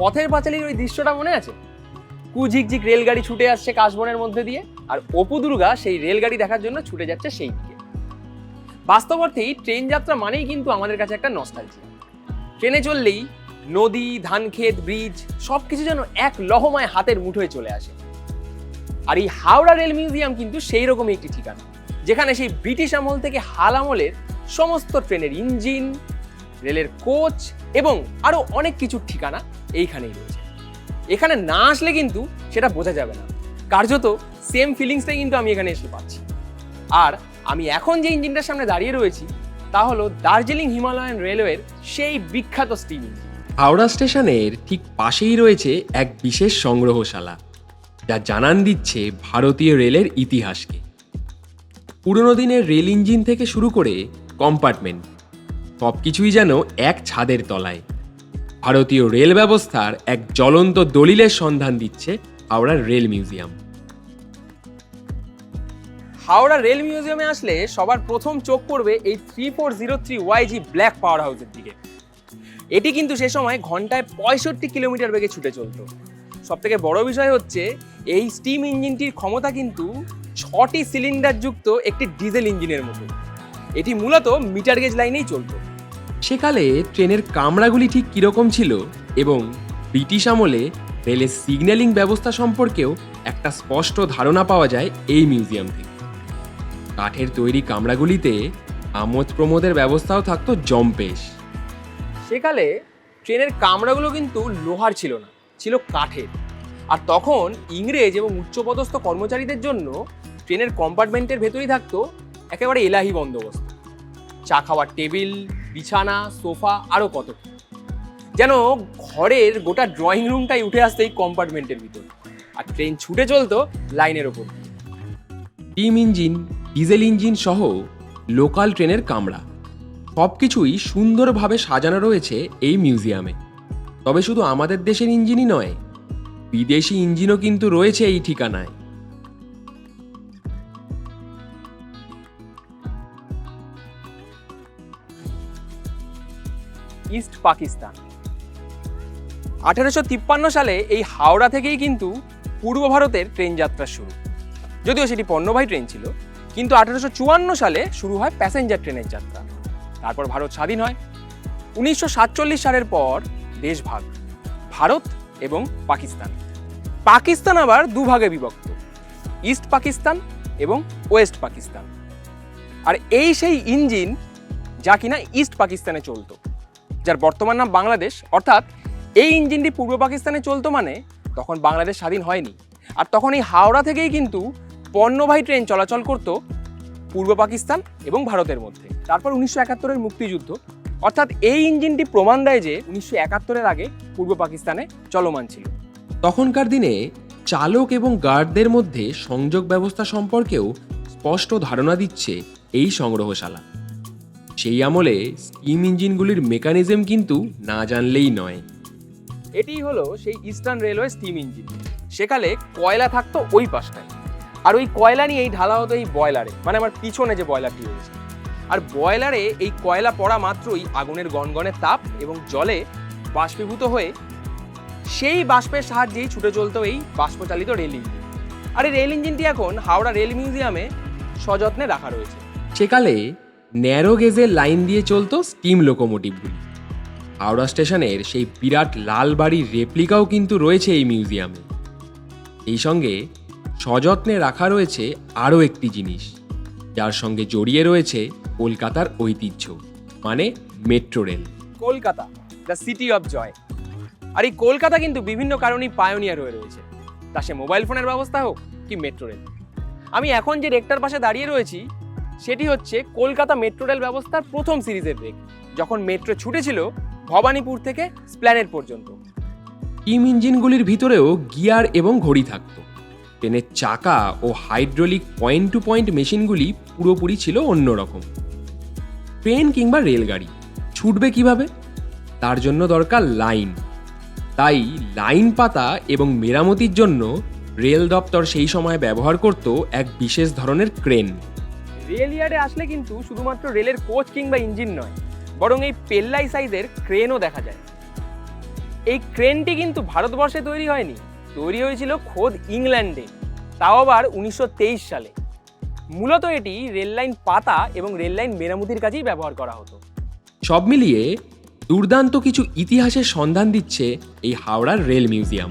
পথের পাঁচালির ওই দৃশ্যটা মনে আছে? কুঝিকঝিক রেলগাড়ি ছুটে আসছে কাশবনের মধ্যে দিয়ে, আর অপু দুর্গা সেই রেলগাড়ি দেখার জন্য ছুটে যাচ্ছে সেই দিকে। বাস্তব অর্থেই ট্রেন যাত্রা মানেই কিন্তু আমাদের কাছে একটা নস্টালজি ট্রেনে চললেই নদী, ধানক্ষেত ব্রিজ সব কিছু যেন এক লহমায় হাতের মুঠোয় চলে আসে। আর এই হাওড়া রেল মিউজিয়াম কিন্তু সেই রকমই একটি ঠিকানা, যেখানে সেই ব্রিটিশ আমল থেকে হাল আমলের সমস্ত ট্রেনের ইঞ্জিন রেলের কোচ এবং আরও অনেক কিছুর ঠিকানা এইখানেই রয়েছে। এখানে না আসলে কিন্তু সেটা বোঝা যাবে না। কার্যত সেম ফিলিংসটাই কিন্তু আমি এখানে এসে পাচ্ছি। আর আমি এখন যে ইঞ্জিনটার সামনে দাঁড়িয়ে রয়েছি, তা হলো দার্জিলিং হিমালয়ান রেলওয়ের সেই বিখ্যাত স্টিম হাওড়া স্টেশনের ঠিক পাশেই রয়েছে এক বিশেষ সংগ্রহশালা, যা জানান দিচ্ছে ভারতীয় রেলের ইতিহাসকে। পুরনো দিনের রেল ইঞ্জিন থেকে শুরু করে কম্পার্টমেন্ট সব কিছুই যেন এক ছাদের তলায়। ভারতীয় রেল ব্যবস্থার এক জ্বলন্ত দলিলের সন্ধান দিচ্ছে হাওড়ার রেল মিউজিয়াম। হাওড়া রেল মিউজিয়ামে আসলে সবার প্রথম চোখ পড়বে এই three four zero three Y G black power হাউসের দিকে। এটি কিন্তু সে সময় ঘন্টায় পঁয়ষট্টি কিলোমিটার বেগে ছুটে চলতো। সব থেকে বড় বিষয় হচ্ছে, এই স্টিম ইঞ্জিনটির ক্ষমতা কিন্তু ছটি সিলিন্ডার যুক্ত একটি ডিজেল ইঞ্জিনের মতো। এটি মূলত মিটার গেজ লাইনেই চলতো। সেকালে ট্রেনের কামরাগুলি ঠিক কীরকম ছিল এবং ব্রিটিশ আমলে রেলের সিগন্যালিং ব্যবস্থা সম্পর্কেও একটা স্পষ্ট ধারণা পাওয়া যায় এই মিউজিয়াম থেকে। কাঠের তৈরি কামরাগুলিতে আমোদ প্রমোদের ব্যবস্থাও থাকতো জম্পেশ। সেকালে ট্রেনের কামরাগুলো কিন্তু লোহার ছিল না, ছিল কাঠের। আর তখন ইংরেজ এবং উচ্চপদস্থ কর্মচারীদের জন্য ট্রেনের কম্পার্টমেন্টের ভেতরেই থাকতো একেবারে এলাহি বন্দোবস্ত। চা খাওয়ার টেবিল বিছানা, সোফা আরও কত। যেন ঘরের গোটা ড্রয়িং রুমটাই উঠে আসতে এই কম্পার্টমেন্টের ভিতর। আর ট্রেন ছুটে চলতো লাইনের ওপর। টিম ইঞ্জিন, ডিজেল ইঞ্জিন সহ লোকাল ট্রেনের কামরা। সব কিছুই সুন্দরভাবে সাজানো রয়েছে এই মিউজিয়ামে। তবে শুধু আমাদের দেশের ইঞ্জিনই নয়, বিদেশি ইঞ্জিনও কিন্তু রয়েছে এই ঠিকানায়। ইস্ট পাকিস্তান। আঠেরোশো তিপ্পান্ন সালে এই হাওড়া থেকেই কিন্তু পূর্ব ভারতের ট্রেন যাত্রা শুরু। যদিও সেটি পণ্যবাহী ট্রেন ছিল, কিন্তু আঠেরোশো চুয়ান্ন সালে শুরু হয় প্যাসেঞ্জার ট্রেনের যাত্রা। তারপর ভারত স্বাধীন হয়। উনিশশো সাতচল্লিশ সালের পর দেশ ভাগ, ভারত এবং পাকিস্তান। পাকিস্তান আবার দুভাগে বিভক্ত, ইস্ট পাকিস্তান এবং ওয়েস্ট পাকিস্তান। আর এই সেই ইঞ্জিন যা কিনা ইস্ট পাকিস্তানে চলতো। যার বর্তমান নাম বাংলাদেশ, অর্থাৎ এই ইঞ্জিনটি পূর্ব পাকিস্তানে চলতো মানে তখন বাংলাদেশ স্বাধীন হয়নি। আর তখন এই হাওড়া থেকেই কিন্তু পণ্যবাহী ট্রেন চলাচল করত পূর্ব পাকিস্তান এবং ভারতের মধ্যে। তারপর উনিশশো একাত্তরের মুক্তিযুদ্ধ, অর্থাৎ এই ইঞ্জিনটি প্রমাণ দেয় যে উনিশশো একাত্তরের আগে পূর্ব পাকিস্তানে চলমান ছিল। তখনকার দিনে চালক এবং গার্ডদের মধ্যে সংযোগ ব্যবস্থা সম্পর্কেও স্পষ্ট ধারণা দিচ্ছে এই সংগ্রহশালা। সেই আমলে স্টিম ইঞ্জিনগুলির মেকানিজম কিন্তু না জানলেই নয়। এটিই হলো সেই ইস্টার্ন রেলওয়ে স্টিম ইঞ্জিন সেকালে কয়লা থাকতো ওই পাশটায়। আর ওই কয়লা নিয়েই ঢালা হতো এই বয়লারে মানে আমার পিছনে যে বয়লারটি রয়েছে। আর বয়লারে এই কয়লা পড়া মাত্রই আগুনের গনগনের তাপ এবং জলে বাষ্পীভূত হয়ে সেই বাষ্পের সাহায্যেই ছুটে চলতো এই বাষ্পচালিত রেল ইঞ্জিন আর এই রেল ইঞ্জিনটি এখন হাওড়া রেল মিউজিয়ামে সযত্নে রাখা রয়েছে। সেকালে ন্যারো গেজের লাইন দিয়ে চলতো স্টিম লোকোমোটিভগুলি। হাওড়া স্টেশনের সেই বিরাট লাল বাড়ির রেপ্লিকাও কিন্তু রয়েছে এই মিউজিয়ামে। এই সঙ্গে সযত্নে রাখা রয়েছে আরও একটি জিনিস, যার সঙ্গে জড়িয়ে রয়েছে কলকাতার ঐতিহ্য মানে metro rail. Kolkata, the city of joy. আর এই কলকাতা কিন্তু বিভিন্ন কারণেই পায়োনিয়ার হয়ে রয়েছে। তা সে মোবাইল ফোনের ব্যবস্থা হোক কি মেট্রো রেল। আমি এখন যে রেকটার পাশে দাঁড়িয়ে রয়েছি সেটি হচ্ছে কলকাতা মেট্রো রেল ব্যবস্থার প্রথম সিরিজের ব্রেক, যখন মেট্রো ছুটেছিল ভবানীপুর থেকে স্প্ল্যানেট পর্যন্ত। স্টিম ইঞ্জিনগুলির ভিতরেও গিয়ার এবং ঘড়ি থাকতো। ট্রেনের চাকা ও হাইড্রোলিক পয়েন্ট টু পয়েন্ট মেশিনগুলি পুরোপুরি ছিল অন্যরকম। ট্রেন কিংবা রেলগাড়ি, ছুটবে কীভাবে? তার জন্য দরকার লাইন। তাই লাইন পাতা এবং মেরামতির জন্য রেল দপ্তর সেই সময় ব্যবহার করত এক বিশেষ ধরনের ক্রেন। রেল ইয়ার্ডে আসলে কিন্তু শুধুমাত্র রেলের কোচ কিংবা ইঞ্জিন নয়, বরং এই পেল্লাই সাইজের ক্রেনও দেখা যায়। এই ক্রেনটি কিন্তু ভারতবর্ষে তৈরি হয়নি, তৈরি হয়েছিল খোদ ইংল্যান্ডে, তাও আবার উনিশশো তেইশ সালে। মূলত এটি রেললাইন পাতা এবং রেললাইন মেরামতির কাজেই ব্যবহার করা হতো। সব মিলিয়ে দুর্দান্ত কিছু ইতিহাসের সন্ধান দিচ্ছে এই হাওড়ার রেল মিউজিয়াম।